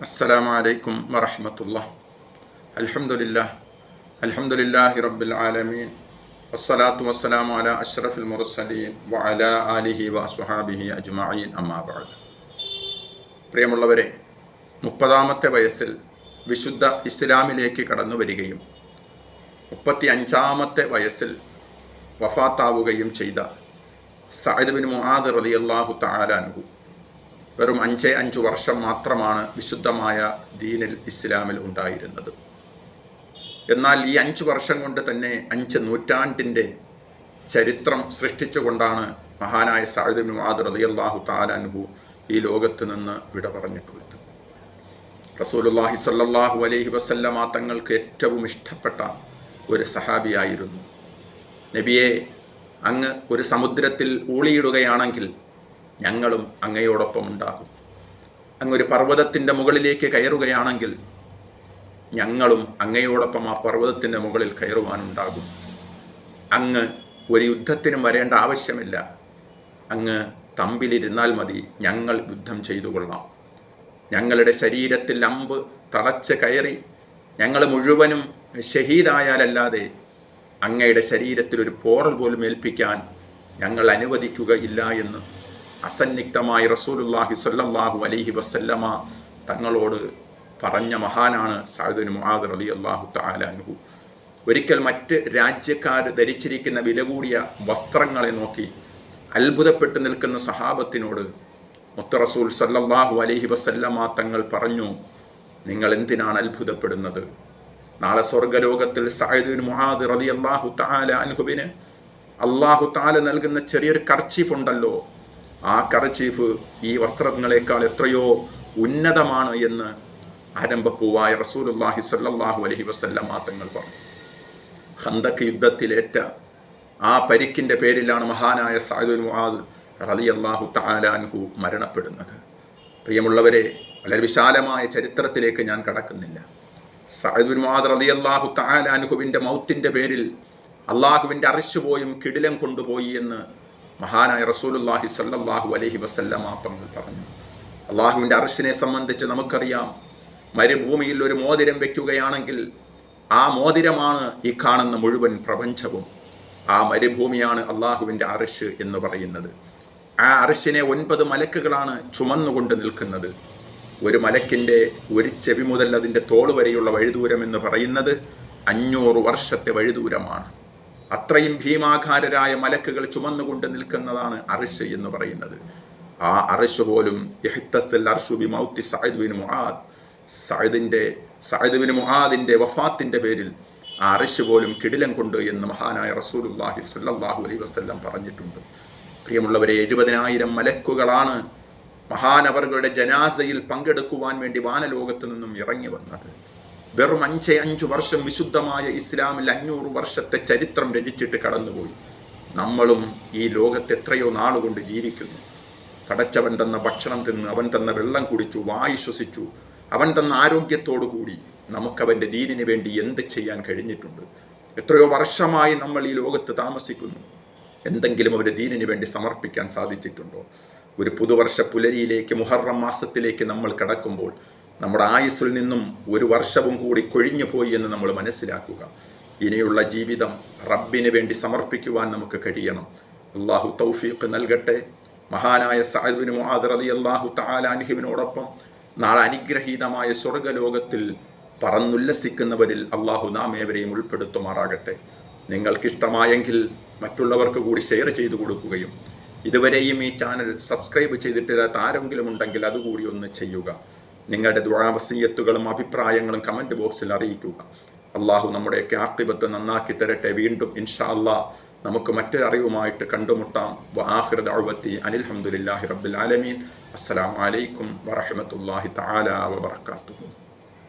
السلام عليكم ورحمة الله الحمد لله الحمد لله رب العالمين والصلاة والسلام على أشرف المرسلين وعلى آله وأصحابه أجمعين أما بعد പ്രിയമുള്ളവരെ മുപ്പതാമത്തെ വയസ്സിൽ വിശുദ്ധ ഇസ്ലാമിലേക്ക് കടന്നു വരികയും മുപ്പത്തി അഞ്ചാമത്തെ വയസ്സിൽ വഫാത്താവുകയും ചെയ്ത സഅദ് ബിൻ മുആദ് റളിയല്ലാഹു തആല അൻഹു വെറും അഞ്ചേ അഞ്ച് വർഷം മാത്രമാണ് വിശുദ്ധമായ ദീനിൽ ഇസ്ലാമിൽ ഉണ്ടായിരുന്നത്. എന്നാൽ ഈ അഞ്ച് വർഷം കൊണ്ട് തന്നെ അഞ്ച് നൂറ്റാണ്ടിന്റെ ചരിത്രം സൃഷ്ടിച്ചുകൊണ്ടാണ് മഹാനായ മുആദ് റളിയല്ലാഹു തആല അൻഹു ഈ ലോകത്ത് നിന്ന് വിട പറഞ്ഞിട്ടുള്ളത്. റസൂലുള്ളാഹി സല്ലാഹു അലൈഹി വസല്ലമ തങ്ങൾക്ക് ഏറ്റവും ഇഷ്ടപ്പെട്ട ഒരു സഹാബിയായിരുന്നു. നബിയെ അങ്ങ് ഒരു സമുദ്രത്തിൽ ഊളിയിടുകയാണെങ്കിൽ ഞങ്ങളും അങ്ങയോടൊപ്പം ഉണ്ടാകും. അങ്ങൊരു പർവതത്തിന്റെ മുകളിലേക്ക് കയറുകയാണെങ്കിൽ ഞങ്ങളും അങ്ങയോടൊപ്പം ആ പർവതത്തിന്റെ മുകളിൽ കയറുവാനുണ്ടാകും. അങ്ങ് ഒരു യുദ്ധത്തിനും വരേണ്ട ആവശ്യമില്ല. അങ്ങ് തമ്പിലിരുന്നാൽ മതി ഞങ്ങൾ യുദ്ധം ചെയ്തു കൊള്ളാം. ഞങ്ങളുടെ ശരീരത്തിൽ അമ്പ് തളച്ച് കയറി ഞങ്ങൾ മുഴുവനും ഷഹീദായാലല്ലാതെ അങ്ങയുടെ ശരീരത്തിൽ ഒരു പോറൽ പോലും ഏൽപ്പിക്കാൻ ഞങ്ങൾ അനുവദിക്കുകയില്ല എന്ന് അസന്നിഗ്ധമായി റസൂലുല്ലാഹി സ്വല്ലല്ലാഹു അലൈഹി വസല്ലമ തങ്ങളോട് പറഞ്ഞ മഹാനാണ് സായുദിന് മുഹാദ് അലി അള്ളാഹു താലാനുഹു ഒരിക്കൽ മറ്റ് രാജ്യക്കാർ ധരിച്ചിരിക്കുന്ന വില കൂടിയ വസ്ത്രങ്ങളെ നോക്കി അത്ഭുതപ്പെട്ടു നിൽക്കുന്ന സഹാബത്തിനോട് മുത്ത റസൂൽ സല്ലാഹു അലൈഹി വസല്ലമ തങ്ങൾ പറഞ്ഞു നിങ്ങൾ എന്തിനാണ് അത്ഭുതപ്പെടുന്നത്? നാളെ സ്വർഗലോകത്തിൽ സായുദിൻ മുഹാദ് റലി അള്ളാഹു താല അള്ളാഹു താല നൽകുന്ന ചെറിയൊരു കർച്ചീഫ് ഉണ്ടല്ലോ ആ കർച്ചീഫ് ഈ വസ്ത്രങ്ങളെക്കാൾ എത്രയോ ഉന്നതമാണ് എന്ന് ആരംഭപ്പൂവായ റസൂലുല്ലാഹി സല്ലാഹു അലഹി വസ്ല്ലാം തങ്ങൾ പറഞ്ഞു. ഹന്തക്ക് യുദ്ധത്തിലേറ്റ ആ പരിക്കിന്റെ പേരിലാണ് മഹാനായ സായുദുൽ മുആദ് റലി അള്ളാഹു താലാൻഹു മരണപ്പെടുന്നത്. പ്രിയമുള്ളവരെ വളരെ വിശാലമായ ചരിത്രത്തിലേക്ക് ഞാൻ കടക്കുന്നില്ല. സഅദ് മുആദ് റളിയല്ലാഹു താലാൻഹുവിന്റെ മൗത്തിന്റെ പേരിൽ അള്ളാഹുവിന്റെ അറിച്ചുപോയും പോയും കിടിലം കൊണ്ടുപോയി എന്ന് മഹാനായ റസൂലുല്ലാഹി സല്ലാഹു അലൈഹി വസല്ലമ പറഞ്ഞു അള്ളാഹുവിന്റെ അറിശിനെ സംബന്ധിച്ച് നമുക്കറിയാം മരുഭൂമിയിൽ ഒരു മോതിരം വയ്ക്കുകയാണെങ്കിൽ ആ മോതിരമാണ് ഈ കാണുന്ന മുഴുവൻ പ്രപഞ്ചവും. ആ മരുഭൂമിയാണ് അള്ളാഹുവിന്റെ അറിശ് എന്ന് പറയുന്നത്. ആ അറിശിനെ ഒൻപത് മലക്കുകളാണ് ചുമന്നുകൊണ്ട് നിൽക്കുന്നത്. ഒരു മലക്കിന്റെ ഒരു ചെവി മുതൽ അതിന്റെ തോൾ വരെയുള്ള വഴിദൂരം എന്ന് പറയുന്നത് അഞ്ഞൂറ് വർഷത്തെ വഴിദൂരമാണ്. അത്രയും ഭീമാകാരരായ മലക്കുകൾ ചുമന്നുകൊണ്ട് നിൽക്കുന്നതാണ് അറിഷ് എന്ന് പറയുന്നത്. ആ അറിഷ് പോലും സഅദിന്റെ സഅദ്ബിന് മുഹാദിന്റെ വഫാത്തിന്റെ പേരിൽ ആ അറിഷ് പോലും കിടിലം കൊണ്ട് എന്ന് മഹാനായ റസൂലുല്ലാഹി സ്വല്ലല്ലാഹു അലൈ വസ്ല്ലാം പറഞ്ഞിട്ടുണ്ട്. പ്രിയമുള്ളവരെ എഴുപതിനായിരം മലക്കുകളാണ് മഹാനവറുകളുടെ ജനാസയിൽ പങ്കെടുക്കുവാൻ വേണ്ടി വാനലോകത്തു നിന്നും ഇറങ്ങി വന്നത്. വെറും അഞ്ച് അഞ്ചു വർഷം വിശുദ്ധമായ ഇസ്ലാമിൽ അഞ്ഞൂറ് വർഷത്തെ ചരിത്രം രചിച്ചിട്ട് കടന്നുപോയി. നമ്മളും ഈ ലോകത്ത് എത്രയോ നാളുകൊണ്ട് ജീവിക്കുന്നു. കടച്ചവൻ തന്ന ഭക്ഷണം തിന്ന് അവൻ തന്ന വെള്ളം കുടിച്ചു വായു ശ്വസിച്ചു അവൻ തന്ന ആരോഗ്യത്തോടു കൂടി നമുക്കവന്റെ ദീനിന് വേണ്ടി എന്ത് ചെയ്യാൻ കഴിഞ്ഞിട്ടുണ്ട്? എത്രയോ വർഷമായി നമ്മൾ ഈ ലോകത്ത് താമസിക്കുന്നു. എന്തെങ്കിലും അവരുടെ ദീനിന് വേണ്ടി സമർപ്പിക്കാൻ സാധിച്ചിട്ടുണ്ടോ? ഒരു പുതുവർഷ പുലരിയിലേക്ക് മുഹറം മാസത്തിലേക്ക് നമ്മൾ കടക്കുമ്പോൾ നമ്മുടെ ആയുസ്സിൽ നിന്നും ഒരു വർഷവും കൂടി കൊഴിഞ്ഞു പോയി എന്ന് നമ്മൾ മനസ്സിലാക്കുക. ഇനിയുള്ള ജീവിതം റബ്ബിന് വേണ്ടി സമർപ്പിക്കുവാൻ നമുക്ക് കഴിയണം. അള്ളാഹു തൗഫീഖ് നൽകട്ടെ. മഹാനായ സാഹിബിന് മുഹാദർ അലി അള്ളാഹു താലാൻഹിബിനോടൊപ്പം നാളെ അനുഗ്രഹീതമായ സ്വർഗലോകത്തിൽ പറന്നുല്ലസിക്കുന്നവരിൽ അള്ളാഹു നാം ഏവരെയും ഉൾപ്പെടുത്തുമാറാകട്ടെ. നിങ്ങൾക്കിഷ്ടമായെങ്കിൽ മറ്റുള്ളവർക്ക് കൂടി ഷെയർ ചെയ്തു കൊടുക്കുകയും ഇതുവരെയും ഈ ചാനൽ സബ്സ്ക്രൈബ് ചെയ്തിട്ടില്ലാത്ത ആരെങ്കിലും ഉണ്ടെങ്കിൽ അതുകൂടി ഒന്ന് ചെയ്യുക. നിങ്ങളുടെ ദ്വാവസീയത്തുകളും അഭിപ്രായങ്ങളും കമന്റ് ബോക്സിൽ അറിയിക്കുക. അള്ളാഹു നമ്മുടെയൊക്കെ ആക്തിപത്ത് നന്നാക്കി തരട്ടെ. വീണ്ടും ഇൻഷാ നമുക്ക് മറ്റൊരറിവുമായിട്ട് കണ്ടുമുട്ടാം. വാഹിർ ദഅവത്തി അനിൽഹമുല്ലാഹി റബ്ബിൽ ആലമീൻ. അസ്സലാമു അലൈക്കും വറഹമത്തല്ലാഹി തആല വബറകാതുഹു